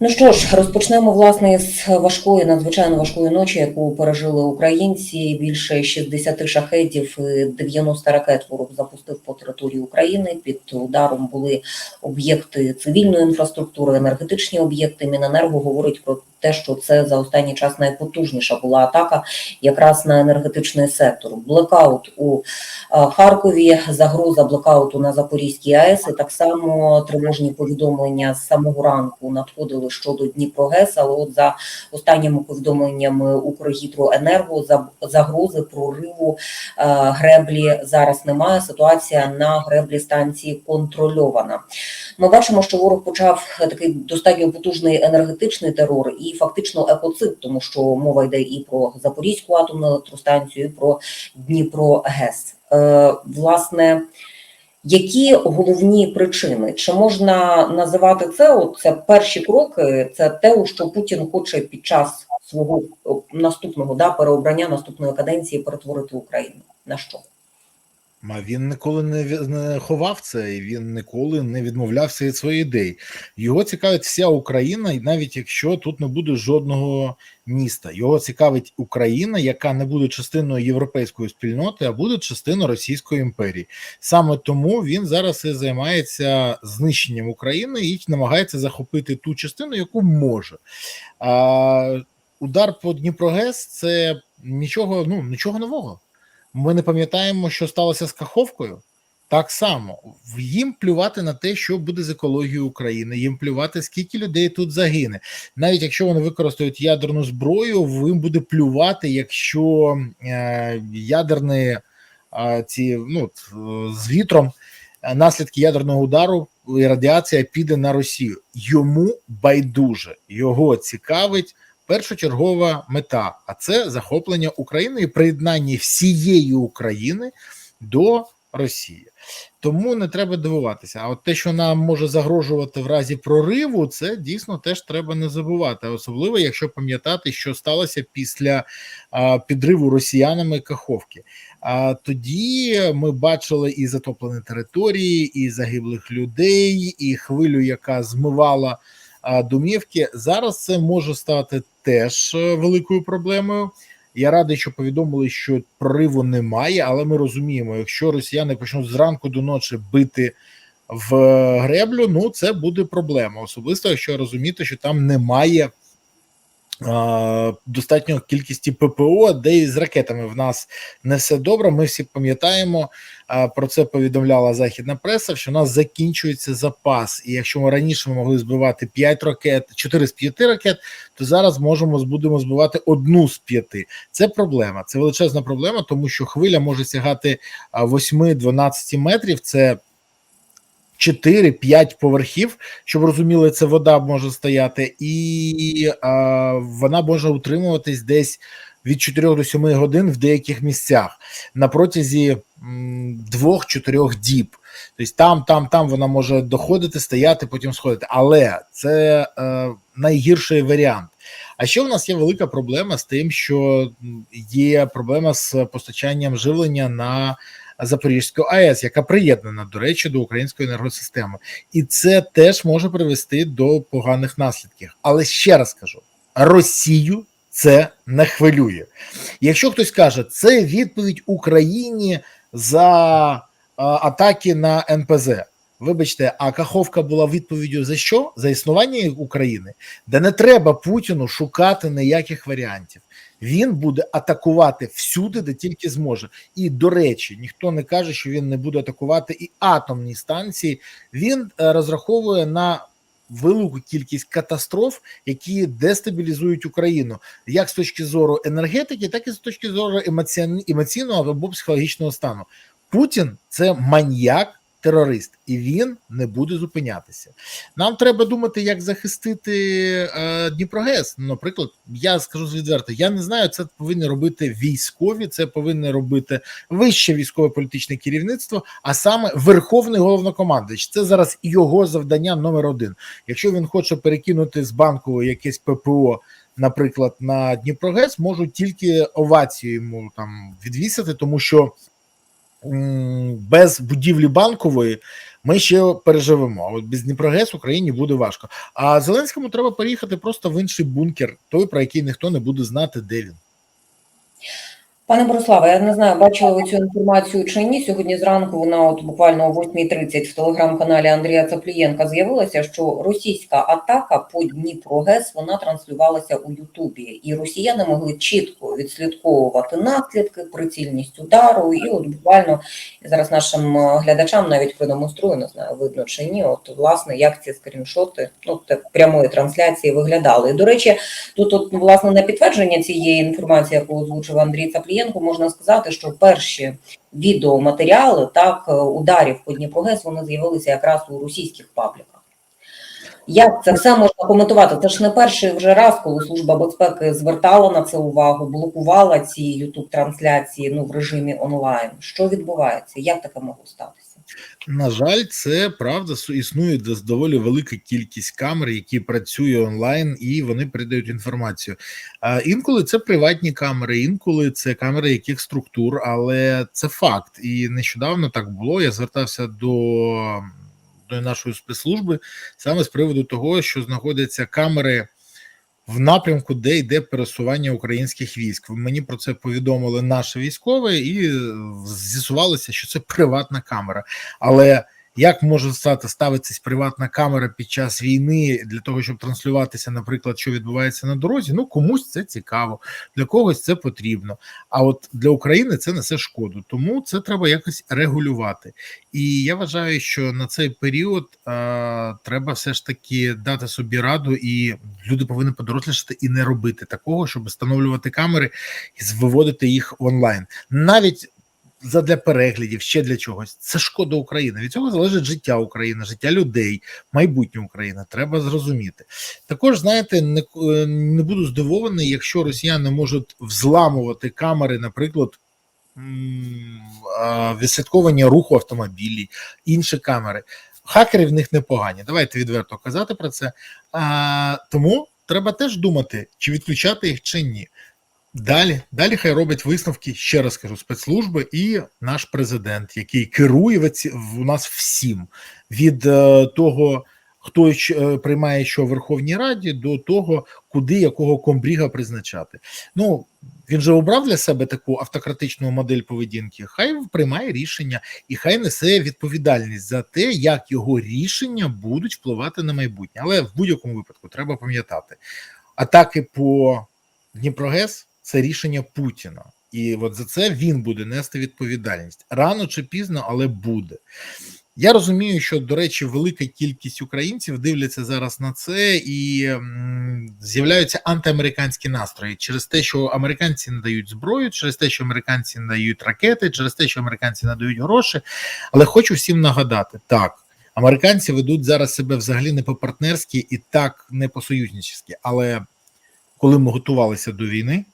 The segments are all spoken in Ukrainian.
Ну що ж, розпочнемо власне з важкої, надзвичайно важкої ночі, яку пережили українці. Більше 60 шахедів, і 90 ракет ворог запустив по території України. Під ударом були об'єкти цивільної інфраструктури, енергетичні об'єкти. Міненерго говорить про те, що це за останній час найпотужніша була атака якраз на енергетичний сектор. Блекаут у е, Харкові, загроза блекауту на Запорізькій АЕС. І так само тривожні повідомлення з самого ранку надходили щодо Дніпрогес, але от за останніми повідомленнями Укргідроенерго за загрози прориву е, греблі зараз немає. Ситуація на греблі станції контрольована. Ми бачимо, що ворог почав такий достатньо потужний енергетичний терор і фактично екоцид, тому що мова йде і про Запорізьку атомну електростанцію, і про Дніпро ГЕС. Е, власне. Які головні причини? Чи можна називати це? От це перші кроки? Це те, що Путін хоче під час свого наступного да переобрання наступної каденції перетворити Україну на що? А він ніколи не, ховав це, і він ніколи не відмовлявся від своєї ідеї. Його цікавить вся Україна, і навіть якщо тут не буде жодного міста. Його цікавить Україна, яка не буде частиною європейської спільноти, а буде частиною Російської імперії. Саме тому він зараз і займається знищенням України і намагається захопити ту частину, яку може. А, удар по Дніпрогес це нічого, ну нічого нового. Ми не пам'ятаємо, що сталося з Каховкою. Так само їм плювати на те, що буде з екологією України, їм плювати, скільки людей тут загине. Навіть якщо вони використають ядерну зброю, їм буде плювати, якщо е, ядерні е, ці ну е, з вітром е, наслідки ядерного удару і радіація піде на Росію. Йому байдуже його цікавить першочергова мета, а це захоплення України і приєднання всієї України до Росії. Тому не треба дивуватися. А от те, що нам може загрожувати в разі прориву, це дійсно теж треба не забувати. Особливо, якщо пам'ятати, що сталося після а, підриву росіянами Каховки. А тоді ми бачили і затоплені території, і загиблих людей, і хвилю, яка змивала домівки. Зараз це може стати теж е, великою проблемою. Я радий, що повідомили, що прориву немає, але ми розуміємо, якщо росіяни почнуть зранку до ночі бити в греблю, ну це буде проблема. Особисто, якщо розуміти, що там немає е, достатньо кількості ППО, де і з ракетами в нас не все добре. Ми всі пам'ятаємо про це повідомляла західна преса, що у нас закінчується запас. І якщо ми раніше могли збивати 5 ракет, 4 з 5 ракет, то зараз можемо будемо збивати одну з п'яти. Це проблема, це величезна проблема, тому що хвиля може сягати а, 8-12 метрів. Це 4-5 поверхів, щоб розуміли, це вода може стояти, і а, вона може утримуватись десь від 4 до 7 годин в деяких місцях на протязі м, 2-4 діб. Тобто там, там, там вона може доходити, стояти, потім сходити. Але це е, найгірший варіант. А ще в нас є велика проблема з тим, що є проблема з постачанням живлення на Запорізьку АЕС, яка приєднана, до речі, до української енергосистеми, і це теж може привести до поганих наслідків. Але ще раз кажу: Росію це не хвилює. Якщо хтось каже, це відповідь Україні за атаки на НПЗ. Вибачте, а Каховка була відповіддю за що? За існування України, де не треба Путіну шукати ніяких варіантів. Він буде атакувати всюди, де тільки зможе. І до речі, ніхто не каже, що він не буде атакувати і атомні станції. Він е, розраховує на велику кількість катастроф, які дестабілізують Україну, як з точки зору енергетики, так і з точки зору емоційного або психологічного стану. Путін це маньяк. Терорист, і він не буде зупинятися. Нам треба думати, як захистити е, Дніпрогес. Наприклад, я скажу відверто, я не знаю, це повинні робити військові, це повинне робити вище військове політичне керівництво, а саме Верховний головнокомандуючий. Це зараз його завдання номер один. Якщо він хоче перекинути з банку якесь ППО. Наприклад, на Дніпрогес можуть тільки овацію йому там відвісити, тому що без будівлі банкової Ми ще переживемо. А от без Дніпрогес Україні буде важко. А Зеленському треба переїхати просто в інший бункер, той про який ніхто не буде знати, де він. Пане Бориславе, я не знаю, бачили ви цю інформацію чи ні. Сьогодні зранку вона от буквально о 8.30 в телеграм-каналі Андрія Цаплієнка з'явилася, що російська атака по Дніпро ГЕС вона транслювалася у Ютубі, і росіяни могли чітко відслідковувати наслідки, прицільність удару. І от буквально зараз нашим е, глядачам навіть продемонструю, не знаю, видно чи ні. От власне як ці скріншоти ну так прямої трансляції виглядали. І до речі, тут от власне на підтвердження цієї інформації, яку озвучив Андрій Цаплієнко, можна сказати, що перші відеоматеріали так е, ударів по Дніпрогес вони з'явилися якраз у російських пабліках. Як це все можна коментувати? Це ж не перший вже раз, коли служба безпеки звертала на це увагу, блокувала ці ютуб трансляції ну в режимі онлайн. Що відбувається? Як таке могло статися? На жаль, це правда існує доволі велика кількість камер, які працюють онлайн, і вони передають інформацію. А інколи це приватні камери, інколи це камери яких структур, але це факт. І нещодавно так було. Я звертався до нашої спецслужби саме з приводу того, що знаходяться камери. В напрямку, де йде пересування українських військ, мені про це повідомили наші військові, і е, з'ясувалося, що це приватна камера. Але як може стати ставитися приватна камера під час війни для того, щоб транслюватися, наприклад, що відбувається на дорозі? Ну комусь це цікаво, для когось це потрібно. А от для України це несе шкоду, тому це треба якось регулювати. І я вважаю, що на цей період е, треба все ж таки дати собі раду, і люди повинні подорослішати і не робити такого, щоб встановлювати камери і виводити їх онлайн, навіть задля переглядів, ще для чогось. Це шкода України. Від цього залежить життя України, життя людей, майбутнє України. Треба зрозуміти. Також знаєте, не, е, не буду здивований, якщо росіяни можуть взламувати камери, наприклад. Відслідковування руху автомобілів, інші камери. Хакери в них непогані. Давайте відверто казати про це. А, тому треба теж думати, чи відключати їх, чи ні. Далі, далі хай роблять висновки, ще раз кажу, спецслужби і наш президент, який керує в нас всім від е, того, хто е, приймає що в Верховній Раді, до того, куди якого комбріга призначати. Ну він же обрав для себе таку автократичну модель поведінки. Хай приймає рішення і хай несе відповідальність за те, як його рішення будуть впливати на майбутнє. Але в будь-якому випадку треба пам'ятати, атаки по Дніпрогес це рішення Путіна. І от за це він буде нести відповідальність рано чи пізно, але буде. Я розумію, що, до речі, велика кількість українців дивляться зараз на це і з'являються антиамериканські настрої через те, що американці надають зброю, через те, що американці надають ракети, через те, що американці надають гроші. Але хочу всім нагадати: так, американці ведуть зараз себе взагалі не по-партнерськи і так не по-союзнически. Але коли ми готувалися до війни,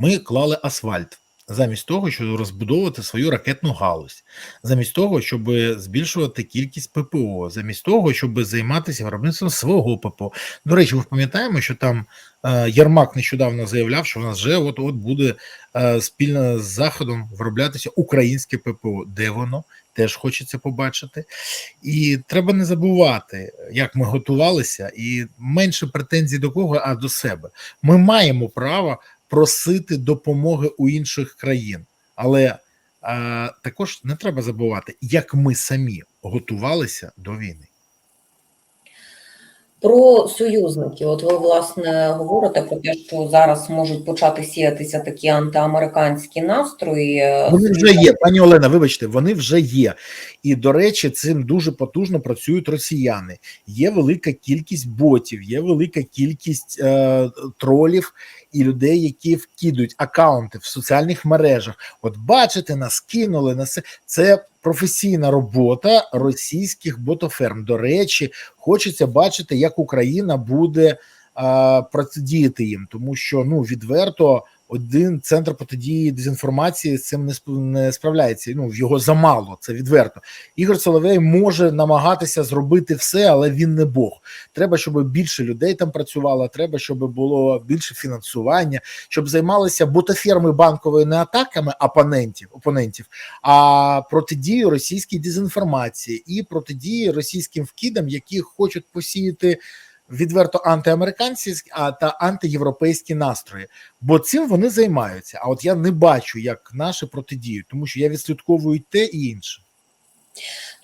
ми клали асфальт замість того, щоб розбудовувати свою ракетну галузь, замість того, щоб збільшувати кількість ППО, замість того, щоб займатися виробництвом свого ППО. До речі, ми пам'ятаємо, що там е, Ярмак нещодавно заявляв, що в нас вже от от буде е, спільно з заходом вироблятися українське ППО. Де воно? Теж хочеться побачити, і треба не забувати, як ми готувалися, і менше претензій до кого, а до себе. Ми маємо право просити допомоги у інших країн, але е, також не треба забувати, як ми самі готувалися до війни. Про союзників, от ви власне говорите про те, що зараз можуть почати сіятися такі антиамериканські настрої. Вони вже є, пані Олена. Вибачте, вони вже є. І до речі, цим дуже потужно працюють росіяни. Є велика кількість ботів, є велика кількість е, тролів і людей, які вкидують акаунти в соціальних мережах. От бачите, нас кинули на це. Це професійна робота російських ботоферм. До речі, хочеться бачити, як Україна буде е, протидіяти їм, тому що ну відверто один центр протидії дезінформації з цим не справляється. Ну його замало, це відверто. Ігор Соловей може намагатися зробити все, але він не Бог. Треба, щоб більше людей там працювало. Треба, щоб було більше фінансування, щоб займалися ботаферми банкової не атаками опонентів, опонентів, а протидію російській дезінформації і протидії російським вкидам, які хочуть посіяти відверто антиамериканські та антиєвропейські настрої. Бо цим вони займаються. А от я не бачу, як наші протидіють, тому що я відслідковую те і інше.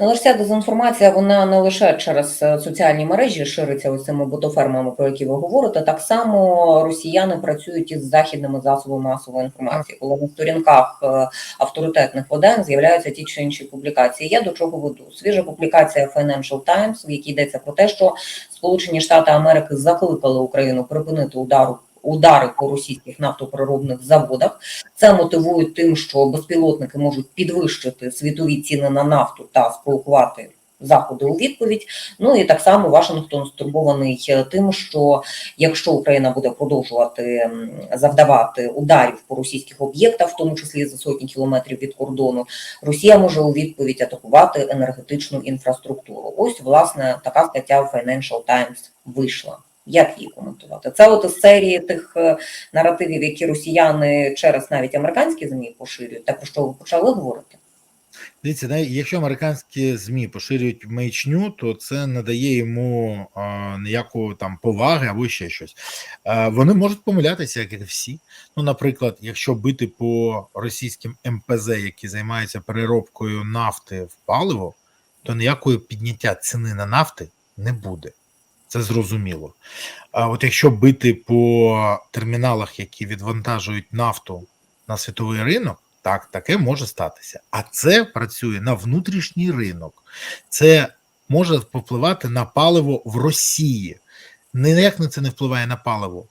Ну, але ж ця дезінформація, вона не лише через е, соціальні мережі шириться ось цими ботофермами, про які ви говорите. Так само росіяни працюють із західними засобами масової інформації, коли на сторінках е, авторитетних видань з'являються ті чи інші публікації. Я до чого веду? Свіжа публікація Financial Times, в якій йдеться про те, що Сполучені Штати Америки закликали Україну припинити удару. Удари по російських нафтопереробних заводах це мотивують тим, що безпілотники можуть підвищити світові ціни на нафту та спровокувати заходи у відповідь. Ну і так само Вашингтон стурбований е, тим, що якщо Україна буде продовжувати завдавати ударів по російських об'єктах, в тому числі за сотні кілометрів від кордону, Росія може у відповідь атакувати енергетичну інфраструктуру. Ось власне така стаття в Financial Times вийшла. Як її коментувати? Це от із серії тих е, наративів, які росіяни через навіть американські ЗМІ поширюють, те про що ви почали говорити. Дивіться, якщо американські змі поширюють маячню, то це не дає йому а, ніякої там поваги або ще щось. А, вони можуть помилятися, як і всі. Ну, наприклад, якщо бити по російським МПЗ, які займаються переробкою нафти в паливо, то ніякої підняття ціни на нафти не буде. Це зрозуміло. А от якщо бити по терміналах, які відвантажують нафту на світовий ринок, так, таке може статися. А це працює на внутрішній ринок. Це може впливати на паливо в Росії. Ніяк на це не впливає на паливо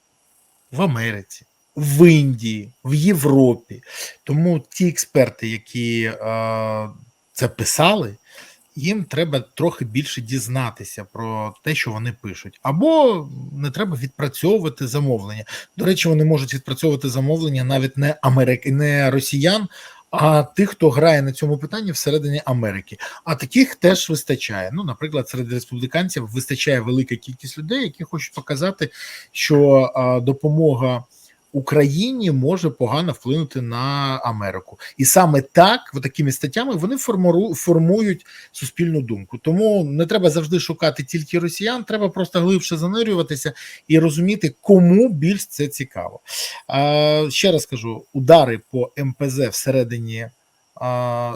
в Америці, в Індії, в Європі. Тому ті експерти, які е, це писали, їм треба трохи більше дізнатися про те, що вони пишуть, або не треба відпрацьовувати замовлення. До речі, вони можуть відпрацьовувати замовлення навіть не Америки, не росіян, а тих, хто грає на цьому питанні всередині Америки. А таких теж вистачає. Ну, наприклад, серед республіканців вистачає велика кількість людей, які хочуть показати, що допомога. Україні може погано вплинути на Америку, і саме так, в такими статтями, вони формують суспільну думку. Тому не треба завжди шукати тільки росіян, треба просто глибше занирюватися і розуміти, кому більш це цікаво. Ще раз кажу: удари по МПЗ всередині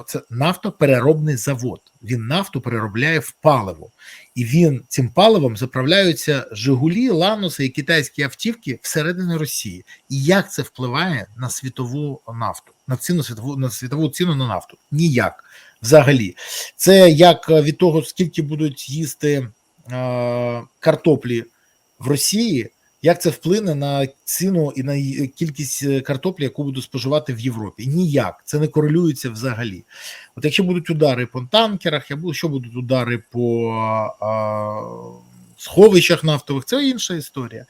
це нафтопереробний завод. Він нафту переробляє в паливо, і він цим паливом заправляються Жигулі, Лануси і китайські автівки всередині Росії. І як це впливає на світову нафту, на ціну світову на світову ціну на нафту? Ніяк взагалі. Це як від того, скільки будуть їсти е, картоплі в Росії, як це вплине на ціну і на кількість е, картоплі, яку буду споживати в Європі? Ніяк це не корелюється взагалі. От якщо будуть удари по танкерах, що будуть удари по а, сховищах нафтових, це інша історія.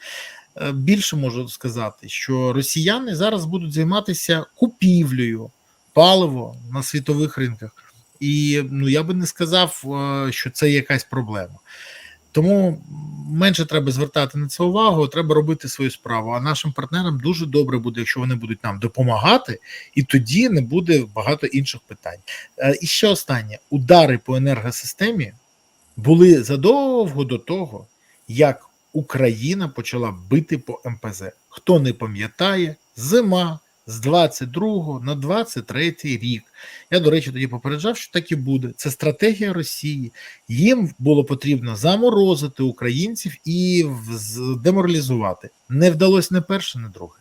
Е, Більше можу сказати, що росіяни зараз будуть займатися купівлею палива на світових ринках. І ну я би не сказав, е, що це якась проблема. Тому менше треба звертати на це увагу, треба робити свою справу. А нашим партнерам дуже добре буде, якщо вони будуть нам допомагати, і тоді не буде багато інших питань. Е, І ще останнє: удари по енергосистемі були задовго до того, як Україна почала бити по МПЗ. Хто не пам'ятає, зима з 22 на 23 рік. Я, до речі, тоді попереджав, що так і буде. Це стратегія Росії. Їм було потрібно заморозити українців і деморалізувати. Не вдалося не перше, не друге.